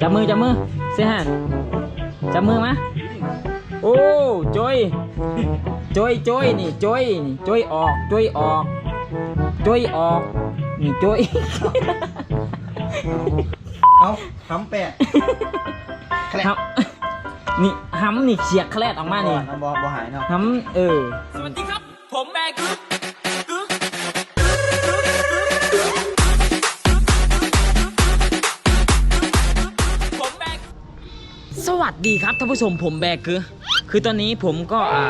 จับมือจับมือเสียหันจับมือมาโอ้จอยจอยจอยนี่จอยนี่จอยออกจอยออกจอยออกนี่จอยเอาทำแปะแคลครับนี่ห้ำนี่เฉียกแคลดออกมานี่บอบอหายเนาะห้ำเออ สวัสดีครับ ผมแบกึ๊กกึ๊ วัสดีครับท่านผู้ชมผมแบกคือ คือตอนนี้ผมก็อ่า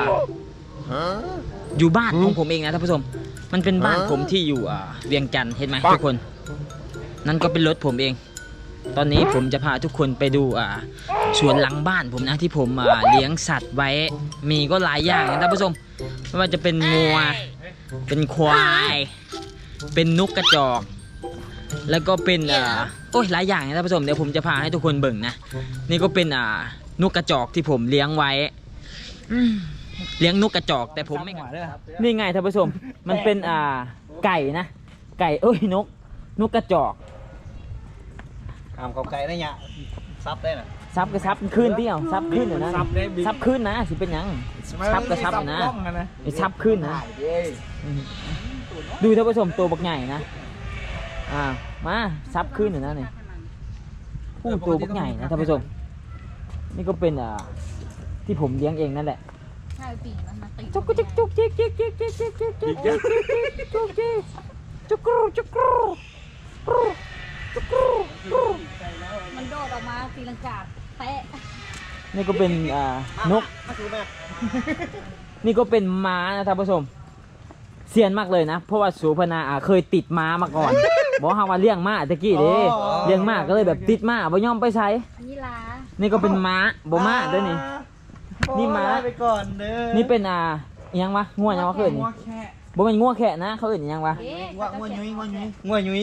อยู่บ้านของผมเองนะท่านผู้ชม มันเป็นบ้านผมที่อยู่อ่าเวียงจันทร์เห็นไหมทุกคน นั่นก็เป็นรถผมเอง ตอนนี้ผมจะพาทุกคนไปดูอ่าสวนหลังบ้านผมนะที่ผมอ่าเลี้ยงสัตว์ไว้ มีก็หลายอย่างนะท่านผู้ชมไม่ว่าจะเป็นงัวเป็นควาย เป็นนกกระจอก แล้วก็เป็นอ่าโอ้ยหลายอย่างนะท่านผู้ชมเดี๋ยวผมจะพาให้ทุกคนเบิ่งนะนี่ก็เป็นอ่านกกระจอกที่ผมเลี้ยงไว้อืมเลี้ยงนกกระจอกแต่ผมไม่นี่ไงท่านผู้ชม มันเป็นอ่าไก่นะ ไก่เอ้ยนก นกกระจอกทำเขาไก่ได้เนี่ยซับได้น่ะซับก็ซับขึ้นเที่ยวซับขึ้นเดี๋ยวนะซับขึ้นนะสิเป็นหยังซับก็ซับนะไอ้ซับขึ้นนะอืมดูท่านผู้ชมตัวบักใหญ่นะ อ่ามาซับขึ้นเดี๋ยวนะนี่พุ่งตัวบักใหญ่นะท่านผู้ชมนี่ก็เป็นอ่าที่ผมเลี้ยงเองนั่นแหละใช่ปีกมันมาติดจุกจุกจุกจิกจิกจิกจิกจิกจิกจิกจิกจุกจิกจุกกรูจุกกรูกรูจุกกรูกรูมันโดดออกมาตีลังกาเตะนี่ก็เป็นอ่านกมาถูแม่นี่ก็เป็นม้านะท่านผู้ชมเซียนมากเลยนะ เพราะว่าสูพนาอ่าเคยติดม้ามาก่อน บอกฮาว่าเลี้ยงม้าตะกี้เด้เลี้ยงม้าก็เลยแบบติดม้าบ่ยอมไปใช้อันนี้ลานี่ก็เป็นม้าบ่ม้าเด้วยนี่ นี่ม้าไปก่อนเด้อนี่เป็นอ่าอิหยังวะง่วยังวะเขาเอิ้นนี่บ่เป็นง่วแค่นะเขาเอิ้นอิหยังวะเอ๊ะว่างัวยุ้ยงัวยุ้ยงัวยุ้ย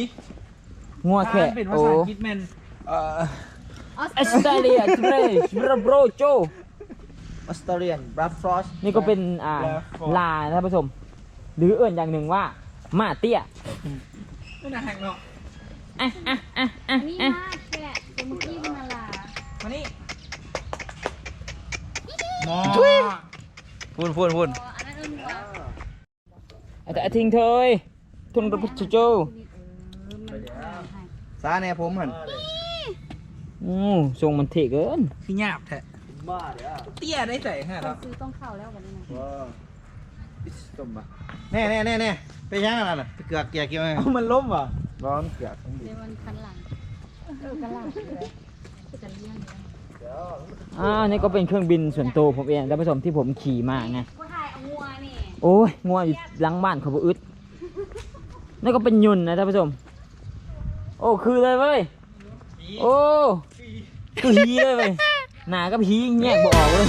ง่วแค่เป็นภาโอ้ษาอังกฤษแมนเอ่อออสออสเตรเลียทเรชบรโบรโจ ออสเตรเลียนบรัฟฟรอส นี่ก็เป็นอ่าแล้วก็ลานะท่านผู้ชม หรือเอื่นอย่างหนึ่งว่ามาเตี้ย Đây là hạt nọ À, à, à, à, มี à มากแกะจะมากินมาล่ะ มานี่หมอพูนพูนพูน อ๋ออันนั้นเอิ้นว่า À, tại thình thôi Thùng đập chú chú นี่เออมันหายซาแน่ผมหัน Ừ, dùng mình thị gớn ขี้หยาบแท้บ้าเดี๋ยวเตี้ยได้ใส่ฮะครันบ ซื้อต้องเข้าแล้ววันนี้นะ ว้า ต้มปะแน่แน่แน่แน่ไปยังอะไรน่ะไปเกือกเกียร์เกี่ยวไงเอามันล้มว่ะร้อนเกือกเดี๋ยวมันคันหลังเออกระหลังเลยจะเลี้ยงเลยอ่านี่ก็เป็นเครื่องบินส่วนตัวผมเองท่านผู้ชมที่ผมขี่มาไงก็ถ่ายเอางัวนี่โอ้ยงัวอยู่หลังบ้านเขาบ่อึดนี่ก็เป็นยุนนะท่านผู้ชม โอ้คือเลยเว้ยโอ้คือฮีเลยเว้ยหนากับฮีแยกบ่ออกเลย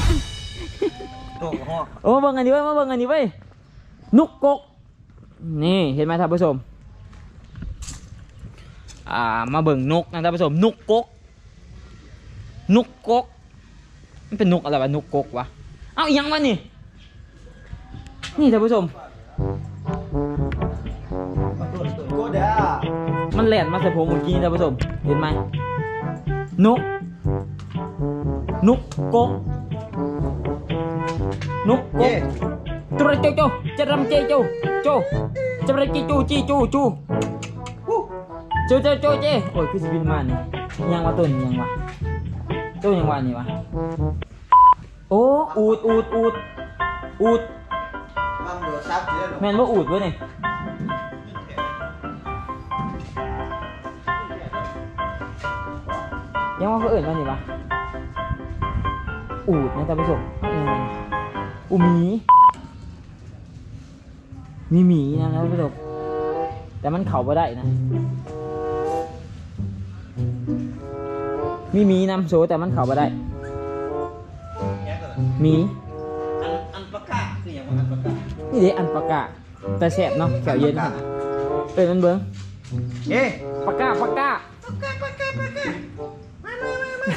โตกห้อโอ้มาเบิ่งอันนี้ไว้ยมาเบิ่งอันนี้ไว้ย นุกกกนี่เห็นไหมท่านผู้ชมอ่ามาเบิ่งนกนะท่านผู้ชมนุกกกนุกกกมันเป็นนกอะไรวะนุกกกวะเอ้าอีหยังวะนี่นี่ท่านผู้ชม มันแหลนมาใส่ผมเมื่อกี้ท่านผู้ชมเห็นไหมนกนกกกนกกเย่ก tôi ra châu châu chả răm chê châu châu chả ra chê châu chê châu châu châu châu châu chê ôi, cái gì bên mà này? Nhang qua tuần nhang qua châu nhang qua nhỉ mà. Ô út út út út men bốc út với này. Nhang qua có ẩn mà nhỉ mà. Út nha ta bây giờ ù mí มีหมีนะนะผู้ชมแต่มันเข่าไปได้นะ มีหมีนำโซแต่มันเข่าไปได้หมีอันอันปากกาคืออย่างว่าอันปากกานี่เด้อันปากกาแต่แสบเนาะแขวเย็นเป็นมันเบิ้งเอ๊ปากกาปากกาปากกาปากกาปากกามามามา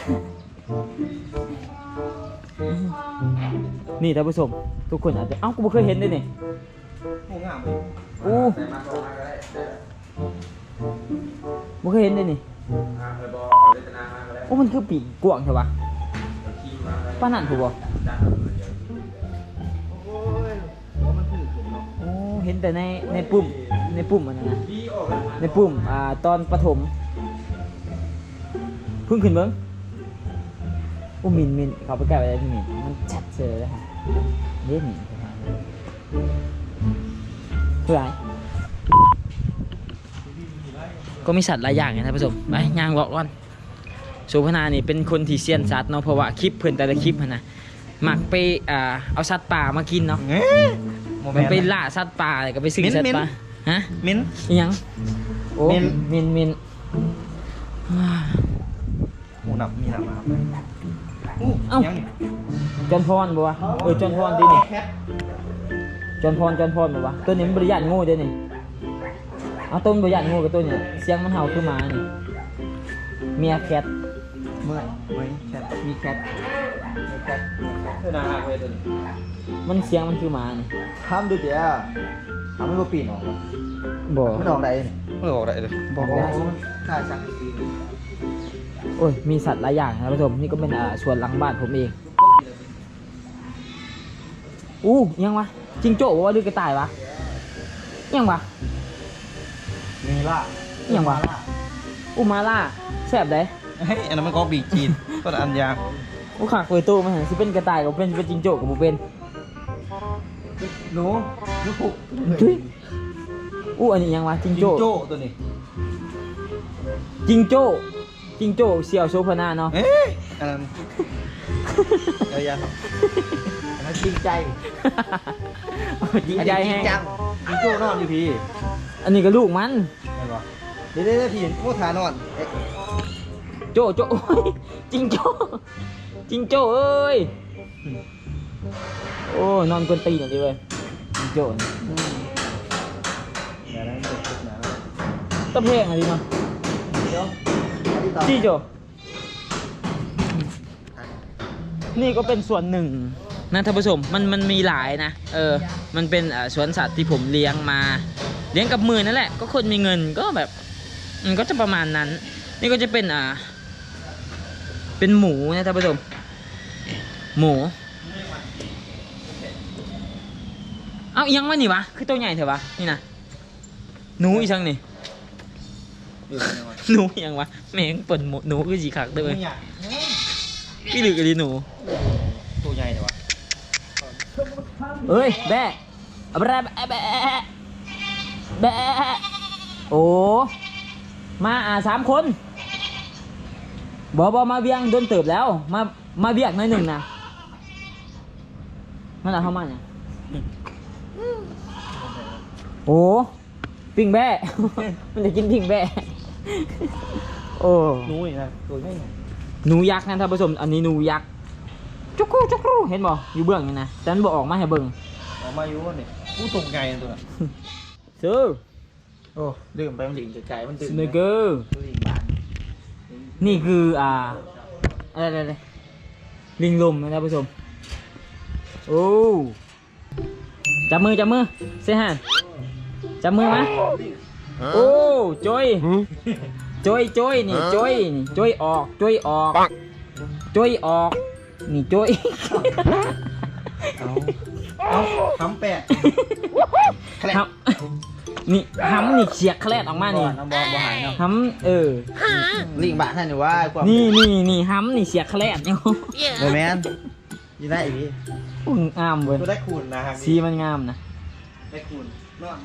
นี่ท่านผู้ชม ทุกคนอาจจะเอ้ากูเคยเห็นด้วยนี่ อู้ไม่เคยเห็นเลยนี่โอ้มันคือปีกกวางใช่ปะป้านั่นถูกบ่โอ้ยว่ามันถือขึ้นเนาะโอ้เห็นแต่ในในปุ่มในปุ่มอันนั้นนะในปุ่มอ่าตอนประถมเพิ่งขึ้นเบิ้งโอ้มินมินเขาไปแก้ไปได้ที่มินมันชัดเจอเลยค่ะเล่นมิน เพื่ออะไรก็มีสัตว์หลายอย่างนะท่านผู้ชมไปย่างบอกก่อนโซพนานี่เป็นคนที่เซียนสัตว์เนาะเพราะว่าคลิปเพิ่นแต่ละคลิปหั้นนะมักไปอ่าเอาสัตว์ป่ามากินเนาะเอ๊ะโมมันไปนต์ล่าสัตว์ป่าเลยก็ไปซื้อมิ้นสัตว์มิ้นป่าฮะมิ้นอิหยังโอ้มิ้นมินมินหมูหนับมีหนับมาเอ้ายังนี่จอนพรบ่วะเออจอนพรดีนี่แคท จอนพรจอนพรบ่วะตัวนี้มันบริยานงูเด้นี่เอาต้นบริยานงูกับตัวนี้เสียงมันเห่าคือหมานี่เมียแคทเมื่อยเมื่อยแคทมีแคทมีแคทเออนาหักเลยตัวนี้มันเสียงมันคือหมานี่ทำดูเดี๋ยวทำให้มันปีนออกวะบ่ไม่ออกได้นี่ไม่ออกได้เลยบอกได้ค่าชักปีนโอ้ยมีสัตว์หลายอย่างนะท่านผู้ชมนี่ก็เป็นอ่าสวนหลังบ้านผมเองอู้ยังวะ จิงโจ้บ่วะหรือกระต่ายวะยังวะ มีล่าอิหยังวะอู้มาล่าแซ่บได้เฮ้ยอันนั้นมันก็บีจีนก็อันยางอู้ขากเปิดตู้มาเห็นสิเป็นกระต่ายกับเป็นเป็นจิงโจ้กับบ่เป็นหนูหนูผูกจุ้ยอู้อันนี้ยังวะจิงจิงโจ้โจ้ตัวนี้จิงโจ้จิงโจ้เสี่ยวโซพนาเนาะเอ๊ะอันนั้นเดี๋ยวยังอั นนั้นจริงใจจริงใจอันแฮนี้จริงงจังจิงโจ้นอนอยู่พี่อันนี้ก็ลูกมันไม่บอกเดี๋ยวเดี๋ยวเดี๋ยวพี่โคทานอนเอ๊ะโจ้โจ้โอ้ยจิงโจ้จิงโจ้เอ้ยโอ้ยนอนกวนตีนอย่างนี้เว้ยจิงโจ้นี่เดี๋ยวนะเดี๋ยวเดี๋ยวนะตะเพงอะไรเนาะเดี๋ยวอันนี้ต่อจี้โจ้นี่ก็เป็นส่วนหนึ่ง นะท่านผู้ชมมันมันมีหลายนะเออมันเป็นอ่าสวนสัตว์ที่ผมเลี้ยงมา เลี้ยงกับมือนั่นแหละ ก็คนมีเงินก็แบบมันก็จะประมาณนั้น นี่ก็จะเป็นอ่า เป็นหมูนะท่านผู้ชมหมูเอาอีหยังวะนี่วะคือตัวใหญ่เถอะวะนี่นะหนูอีช่างนี่เดี๋ยวเดี๋ยวหนูอีหยังวะแม่งเปิดหมูหนูคือสีขากเด้อไม่เว้ยอยากพี่หลึกอะไรหนูตัวใหญ่เลยวะ เอ้ยแบะแบะแบะแบะแบะโอ้มาอ่าสามคนบอบอมาเบียงโดนเติบแล้ว มามาเบียกหน่อยหนึ่งนะนั่นแหละเข้ามาเนี่ยโอ้ปิ่งแบะมันจะกินปิ่งแบะโอ้หนูอีกนะตัวใหญ่หนูยักษ์นะท่านผู้ชมอันนี้หนูยักษ์ จุกรูจุกรูเห็นบ่อยู่เบื้องนี่นะแต่มันบอกออกมาให้เบิ่งออกมาอยู่วะเนี่ยกูตกใจนะตัวน่ะซื้อโอ้ดื่มไปมันหลิงใจมันตื่นสเนเกอร์ตัวหลิงบานนี่คืออ่าอะไรอะไรอะไรลิงลมนะท่านผู้ชมโอ้จับมือจับมือเซฮันจับมือมาโอ้จอยจอยจอยนี่จอยนี่จอยออกจอยออกจอยออก นี่จอยเอาเอาทำแปะแคลครับนี่หำนี่เฉียกแคลดออกมานี่น้ำบอลบ่หายเนาะหำเออหลิงบานท่านอยู่ว่าความนี่นี่นี่หำนี่เฉียกแคลดอยู่โมแมนอยู่ได้อีกพี่อุ้ยงามเว้ยตัวได้คูณนะฮะสีมันงามนะได้คูณนอน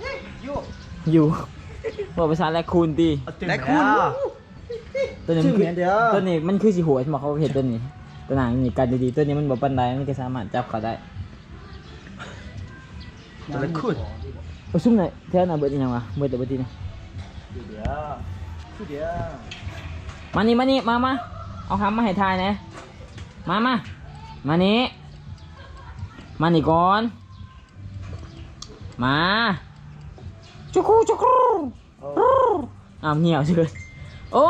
เฮ้ยยูอยู่บอกภาษาแรกคูณตีได้คูณ ตัวนี้มันคือชื่อเหมือนเดิมตัวนี้มันคือสีหัวใช่ไหมเขาเห็นตัวนี้ตัวหนังนี่การดีๆตัวนี้มันบอกปันไดมันก็สามารถจับเขาได้ตัวได้คูณเอาซุ่มหน่อยแท้น่ะเบิดอีหยังวะเบิดแต่เบิดทีนะเดี๋ยวเดี๋ยวมานี่มานี่มามาเอาหำมาให้ทายนะมามามานี่มานี่ก่อนมาจุกรูจุกรูอ้าวเหี่ยวเฉย โอ้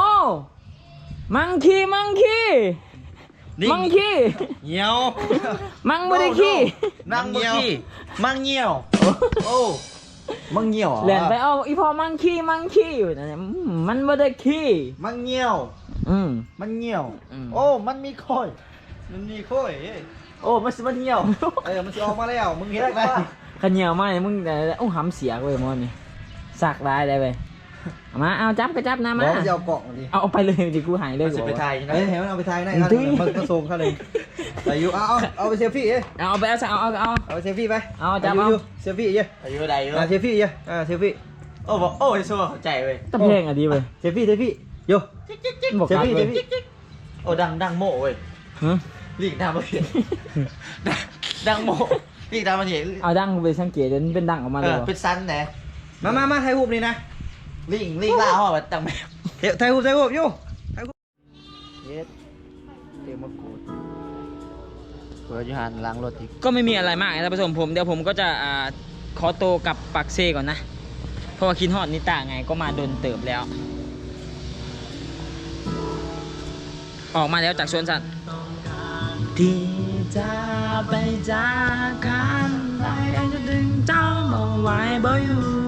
มังคีมังคีมังคีเหี่ยวมังไม่ได้ขี้นั่งเหี่ยวมังเหี่ยวโอ้มังเหี่ยวเล่นไปเอาอีพอมังคีมังคีอยู่นั่นแหละอืมมันไม่ได้ขี้มังเหี่ยวเอืม มันเหี่ยว อืม โอ้ มันมีค่อย มันมีค่อยเอ้ยโอ้ มันสิมันเหี่ยว เออมันสิออกมาแล้วมึงเห็นไหมขะเหนียวมากเลยมึงแต่โอ้หำเสียเว้ยมอนนี่สักได้ได้เว้ย เอามาเอาจับก็จับนะบมาอกมันจะเอากล่องดิเอาเอาไปเลยดิกูหายเลยมันสิกูไปบอกว่าถ่ายนะเฮ้ยเห็นมันเอาไปถ่ายได้ครับตุ้ยมันมาส่งเขาเลยไปอยู่เอาเอาเอาไปเซลฟี่เอ้ยเอาเอาไปเอาเอาเอาเอาเอาไปเซลฟี่ไปเอาจับยู่เอายู่เซลฟี่เอ้ยอายุใดอยู่อ่าเซลฟี่เอ้ยอ่าเซลฟี่โอ้บอกโอ้ยชัวเข้าใจเว้ยตะเพลงอะดีเว้ยเซลฟี่เซลฟี่โยบอกเซลกัดฟี่เว้เซยลฟี่โอ้ดังดังโม่เว้ยฮะลีกดามาเห็นดังดังโม่ลีกดามาเห็นเอาดังไปสังเกตจนเป็นดังออกมาเอเลยอวะเป็นซันแหนมามามาถ่ายรูปนี่นะ ลิงลิงล่าห่อแบบตังแบบเดี๋ยวถ่ายรูปถ่ายรูปอยู่ถ่ายรูปเย็ดเต็มมะกรูดเปิดยูหันล้างรถอีกก็ไม่มีอะไรมากนะท่านผู้ชมผมเดี๋ยวผมก็จะอ่าขอตัวกลับปักเซก่อนนะ เพราะว่าคินฮอดนิตาไงก็มาโดนเติบแล้ว ออกมาแล้วจากสวนสัตว์ ที่จะไปจากกันได้จะดึงเจ้ามาไว้บ่อยู่